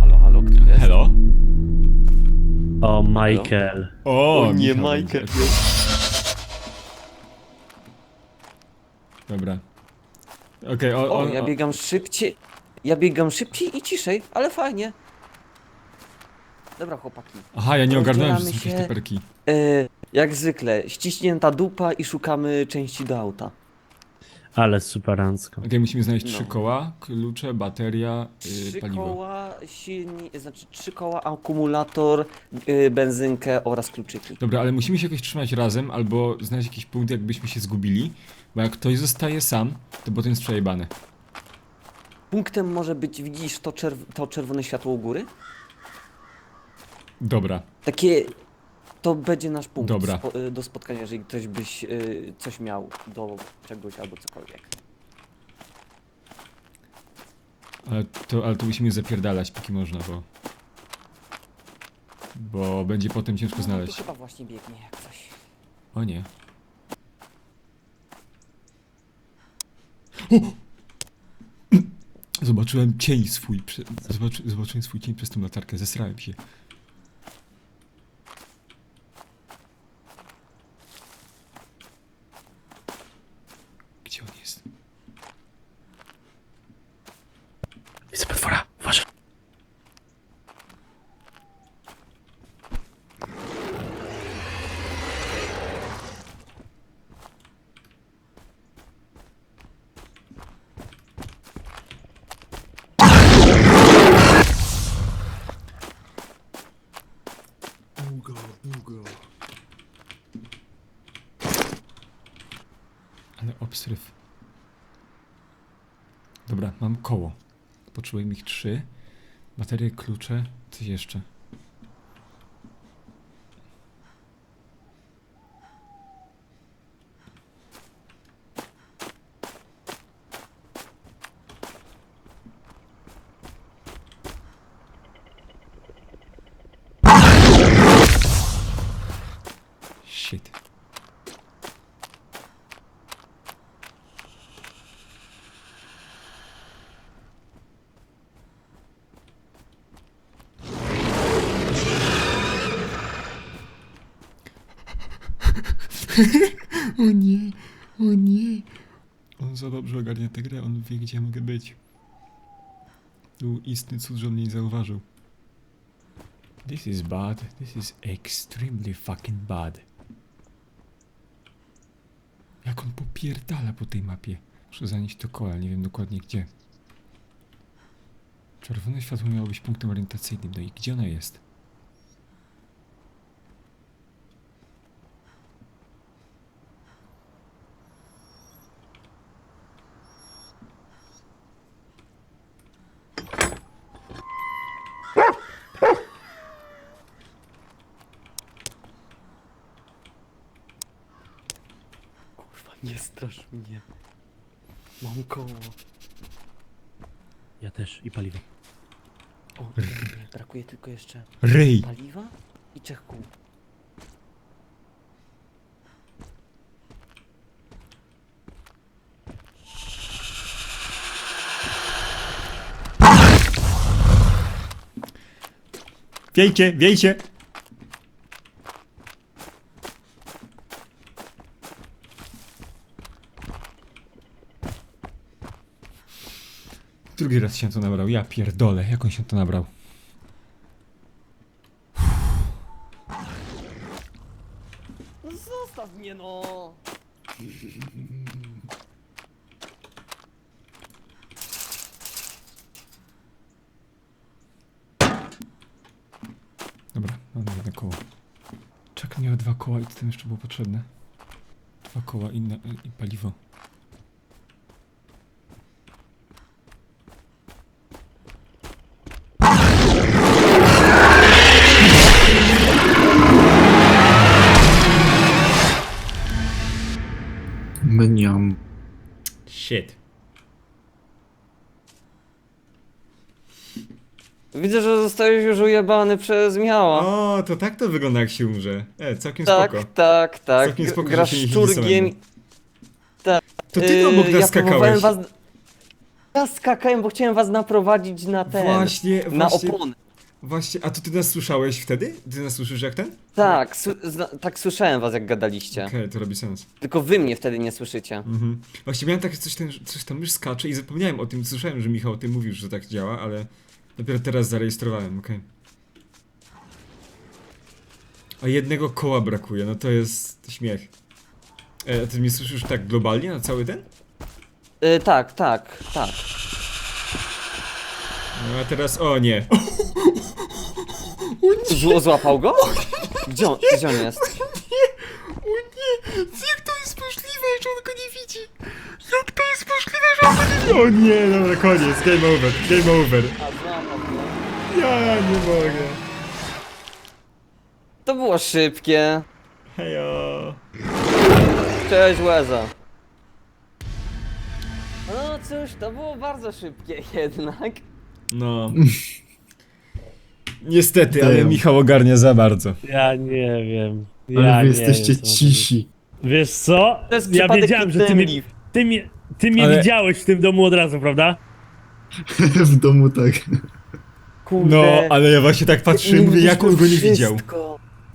Halo, halo, kto jest? Hello? O, Michael. O, O nie, Michał Michael. Dobra. Okej, o, O, o, ja biegam szybciej. Ja biegam szybciej i ciszej, ale fajnie. Dobra, chłopaki. Aha, ja nie ogarnąłem, że są Rozdzielamy jakieś się. teperki. E, jak zwykle, ściśnięta dupa i szukamy części do auta. Ale superancko. Okej, musimy znaleźć trzy No. koła, klucze, bateria, Trzy yy, paliwo. koła, silni, znaczy trzy koła, akumulator, y, benzynkę oraz kluczyki. Dobra, ale musimy się jakoś trzymać razem, albo znaleźć jakiś punkt, jakbyśmy się zgubili, bo jak ktoś zostaje sam, to potem jest przejebane. Punktem może być, widzisz to, czerw to czerwone światło u góry? Dobra, Takie, to będzie nasz punkt Dobra. Spo, y, do spotkania, jeżeli ktoś byś y, coś miał do czegoś albo cokolwiek. ale to, ale to musimy zapierdalać, póki można, bo... Bo będzie potem ciężko No, znaleźć. to chyba właśnie biegnie jak coś. O nie. O! Zobaczyłem cień swój, prze... Zobaczy... zobaczyłem swój cień przez tą latarkę, zesrałem się. Gdzie on jest? Widzę potwora, uważaj. Ale obstryw. Dobra, mam koło. Potrzebuję ich trzy. Baterie, klucze, coś jeszcze. Shit. O nie, o nie. On za dobrze ogarnia tę grę, on wie gdzie mogę być. Był istny cud, że on mnie nie zauważył. This is bad. This is extremely fucking bad. Jak on popierdala po tej mapie. Muszę zanieść to koła, nie wiem dokładnie gdzie. Czerwone światło miało być punktem orientacyjnym, no i gdzie ona jest? Nie strasz mnie. Mam koło. Ja też i paliwo. O, brakuje, brakuje tylko jeszcze Rej! paliwa i trzech kół. Wiejcie, wiejcie! Drugi raz się to nabrał. Ja pierdolę, jak on się to nabrał? No zostaw mnie no! Dobra, mam jedno koło. Czek miał dwa koła i co tam jeszcze było potrzebne? Dwa koła i, na, i paliwo. Zostałeś już ujebany przez Michała. O, to tak to wygląda jak się umrze. E, całkiem tak, spoko. tak, tak. Całkiem spoko, że Grasz się nie szczurgiem. samemu. To ty Yy, obok nas ja próbowałem skakałeś. was... Ja skakałem, bo chciałem was naprowadzić na ten. Właśnie, na właśnie, opony. właśnie. A to ty nas słyszałeś wtedy? Ty nas słyszysz jak ten? Tak, su- zna- tak słyszałem was jak gadaliście. Okej, to robi sens. Tylko wy mnie wtedy nie słyszycie. Mhm. Właśnie miałem tak coś, ten, coś tam już skacze i zapomniałem o tym, słyszałem, że Michał o tym mówił, że tak działa, ale dopiero teraz zarejestrowałem, okej. A jednego koła brakuje, no to jest śmiech. E, a ty mnie słyszysz tak globalnie na cały ten? Y, tak, tak, tak. No a teraz, o nie. Zło złapał go? Gdzie on, gdzie on jest? O nie! Jak to jest możliwe, że on go nie widzi? Jak to jest możliwe, że on go nie widzi? O nie, dobra, koniec, game over, game over. Ja nie mogę. To było szybkie. Hejo. Cześć Łeza. No cóż, to było bardzo szybkie jednak. No. Niestety, ale Damn. Michał ogarnia za bardzo. Ja nie wiem. Ja Ale wy nie jesteście wiem, co cisi. Wiesz co? To jest Ja przypadek wiedziałem, że ty mnie, ty mnie, ty mnie Ale- widziałeś w tym domu od razu, prawda? w domu tak. Kurde. No, ale ja właśnie tak patrzyłem, mówię, jak on go nie widział.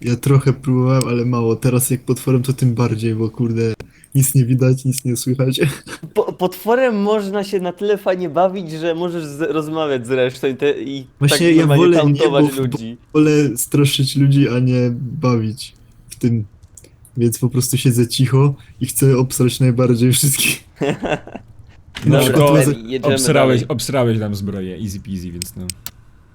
Ja trochę próbowałem, ale mało. Teraz jak potworem to tym bardziej, bo kurde, nic nie widać, nic nie słychać. Po, potworem można się na tyle fajnie bawić, że możesz z, rozmawiać zresztą i, te, i Właśnie tak ja wolę nie, bo- ludzi. Wolę straszyć ludzi, a nie bawić w tym. Więc po prostu siedzę cicho i chcę obsrać najbardziej wszystkich. No Dobra, to obsrałeś, obsrałeś tam zbroję, easy peasy, więc no.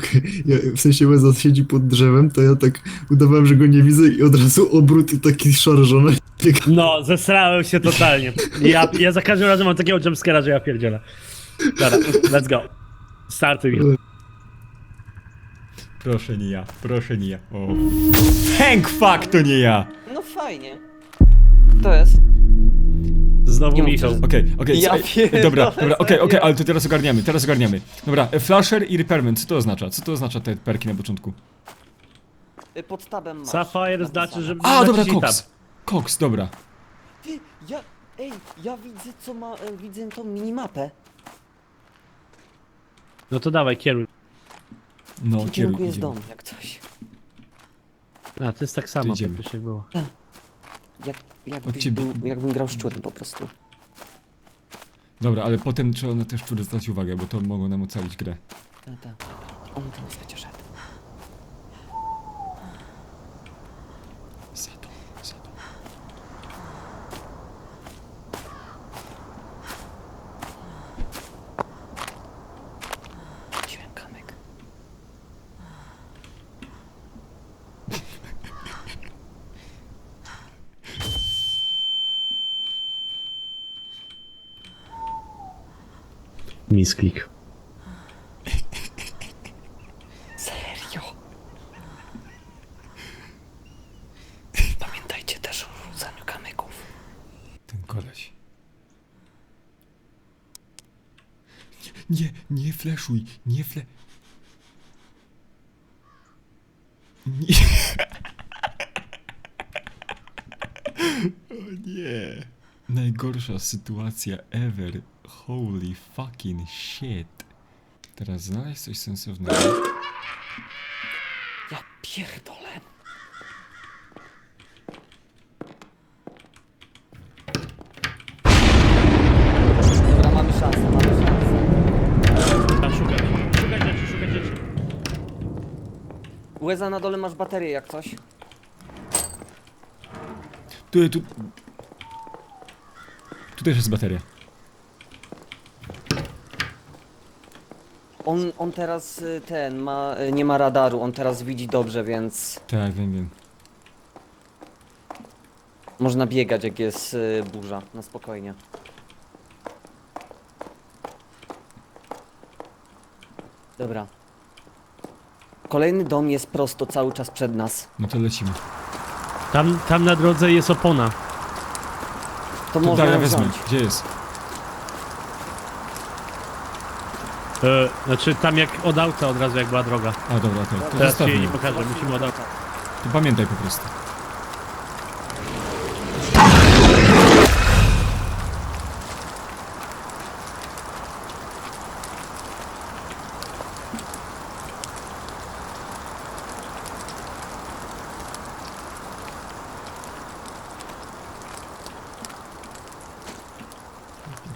Ja, w sensie Łeza siedzi pod drzewem, to ja tak udawałem, że go nie widzę i od razu obrót i taki szarżony. No, zesrałem się totalnie. Ja, ja za każdym razem mam takiego jumpscare'a, że ja pierdzielę. Dobra, let's go. Startuj. Proszę nie ja, proszę nie ja. O. Thank fuck, to nie ja! No fajnie. To jest. Znowu Michał. Okej, okej, Ja słuchaj, pierdolę, dobra, dobra, okej, serio? okej, ale to teraz ogarniamy, teraz ogarniamy. Dobra, e, flasher i repairment, co to oznacza? Co to oznacza te perki na początku? Y, Pod tabem masz. Sapphire napisane. znaczy, że... A, dobra, naciśnij Cox! Cox, dobra. Ty, ja, ej, ja widzę co ma, e, widzę tą minimapę. No to dawaj, kieruj. No, tym kieruj, kierunku jest idziemy. dom, jak coś. A, to jest tak samo, idziemy. praktycznie jak było. Jak, jakbyś ciebie- był, jakbym grał szczurem po prostu. Dobra, ale potem trzeba na te szczury zwracać uwagę, bo to mogą nam ocalić grę. Tak, tak. On tam szedł. Za to, za to. Dźwięk kamek. Misklik. Serio? Pamiętajcie też o rzucaniu kamyków. Ten koleś. Nie, nie fleszuj, nie fle... Nie. O nie. Najgorsza sytuacja ever. Holy fucking shit. Teraz znaleźć coś sensownego. Ja pierdolę. Dobra, mamy szansę, mamy szansę. A szukać. Szukać rzeczy, szukać rzeczy. Łeza na dole masz baterię jak coś. Tu, tu... Tu też jest bateria. On, on teraz y, ten ma, y, nie ma radaru, on teraz widzi dobrze, więc Tak, wiem, wiem. można biegać jak jest y, burza, na spokojnie. Dobra. Kolejny dom jest prosto cały czas przed nas. No to lecimy. Tam, tam na drodze jest opona. To To można wezmę. wziąć. Gdzie jest? E, znaczy tam jak od auta od razu jak była droga. A dobra, to, to Teraz ci jej zostawmy. nie pokażę, musimy od auta. To pamiętaj po prostu.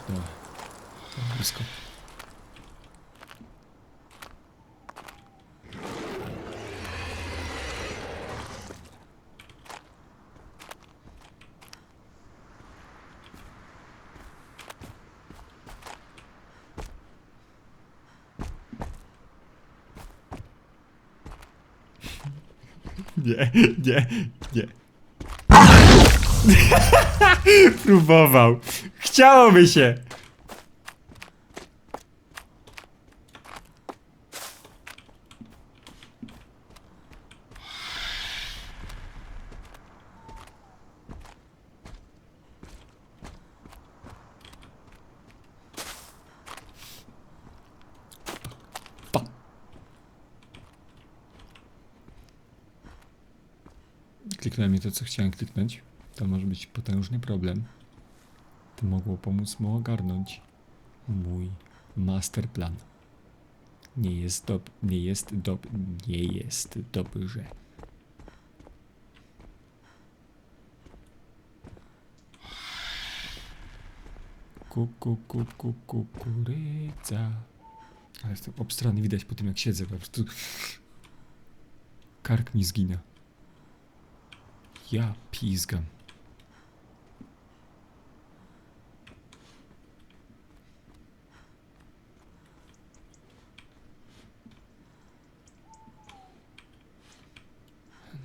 Pierdolę. Blisko. Nie, nie, nie. Próbował. Chciałoby się. Kliknąłem nie to, co chciałem kliknąć. To może być potężny problem. To mogło pomóc mu ogarnąć mój master plan. Nie jest dob... nie jest dob... nie jest dobrze. Kuku, kuku, kukurydza. Ale jestem obstrany, widać po tym jak siedzę, po prostu... Kark mi zgina. Ja pizgam.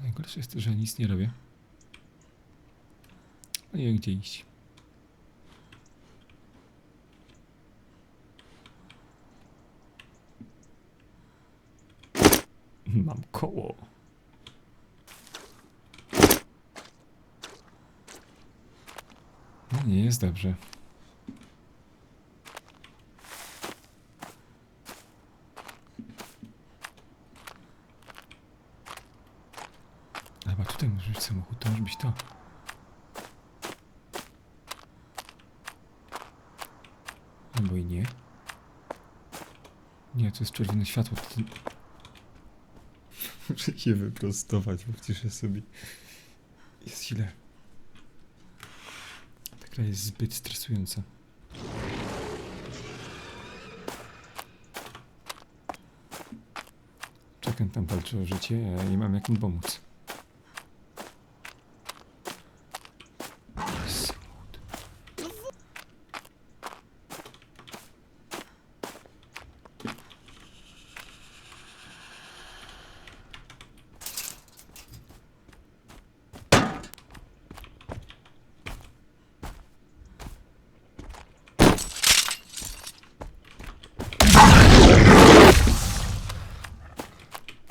Najgorsze jest to, że nic nie robię. A nie wiem gdzie iść. Mam koło. Nie jest dobrze. Chyba tutaj może być samochód, to może być to. Albo i nie. Nie, to jest czerwone światło. Muszę się wyprostować, bo wciszę sobie. Jest źle. Gra jest zbyt stresująca. Czekam tam walczy o życie, nie mam jak im pomóc. Samochód.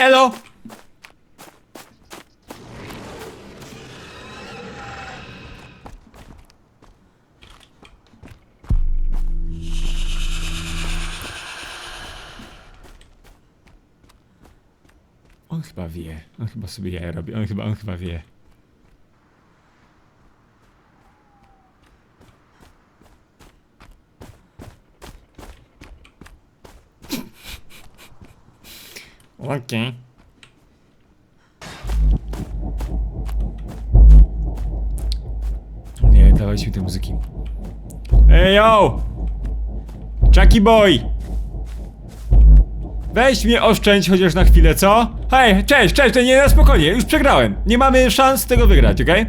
Elo! On chyba wie. On chyba sobie jaja robi. On chyba, on chyba wie. Okej. Nie, dawajcie mi tej muzyki. Ej, yo! Chucky boy! Weź mnie oszczędź chociaż na chwilę, co? Hej, cześć, cześć, nie na spokojnie, już przegrałem. Nie mamy szans tego wygrać, okej?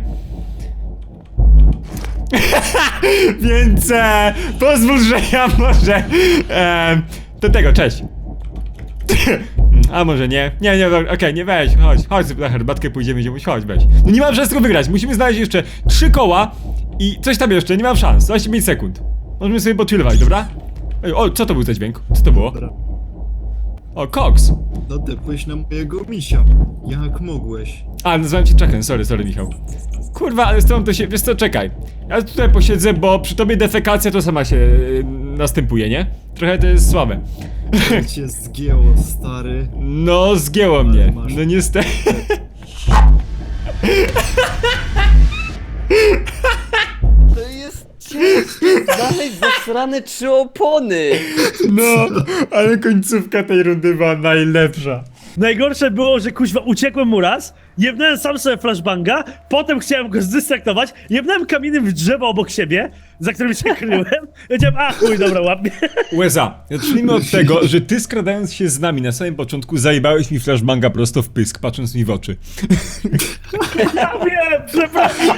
Więc e, pozwól, że ja może e, do tego, cześć. A może nie? Nie, nie, dobra, okej, nie weź, chodź, chodź na herbatkę pójdziemy ziomuś, chodź, weź. No nie mam szans tego wygrać, musimy znaleźć jeszcze trzy koła i coś tam jeszcze, nie mam szans, 25 sekund. Możemy sobie pochillować, dobra? Ej, o, co to był za dźwięk? Co to było? Dobra. O, Cox. Nadepłeś na mojego misia. Jak mogłeś? A, nazywam cię Chucken, sorry, sorry Michał. Kurwa, ale z tobą to się, wiesz co, czekaj. Ja tutaj posiedzę, bo przy tobie defekacja to sama się następuje, nie? Trochę to jest słabe. Jak cię zgięło, stary. No, zgięło mnie. masz- No niestety. To jest ciężkie znaleźć zasrane trzy opony. No, ale końcówka tej rundy była najlepsza. Najgorsze było, że kuźwa uciekłem mu raz, jebnąłem sam sobie flashbanga, potem chciałem go zdystraktować, jebnąłem kamieniem w drzewo obok siebie, za którym się kryłem, i powiedziałem, a chuj, dobra, łapie. Łeza, zacznijmy od tego, że ty skradając się z nami na samym początku zajebałeś mi flashbanga prosto w pysk, patrząc mi w oczy. Ja wiem, przepraszam.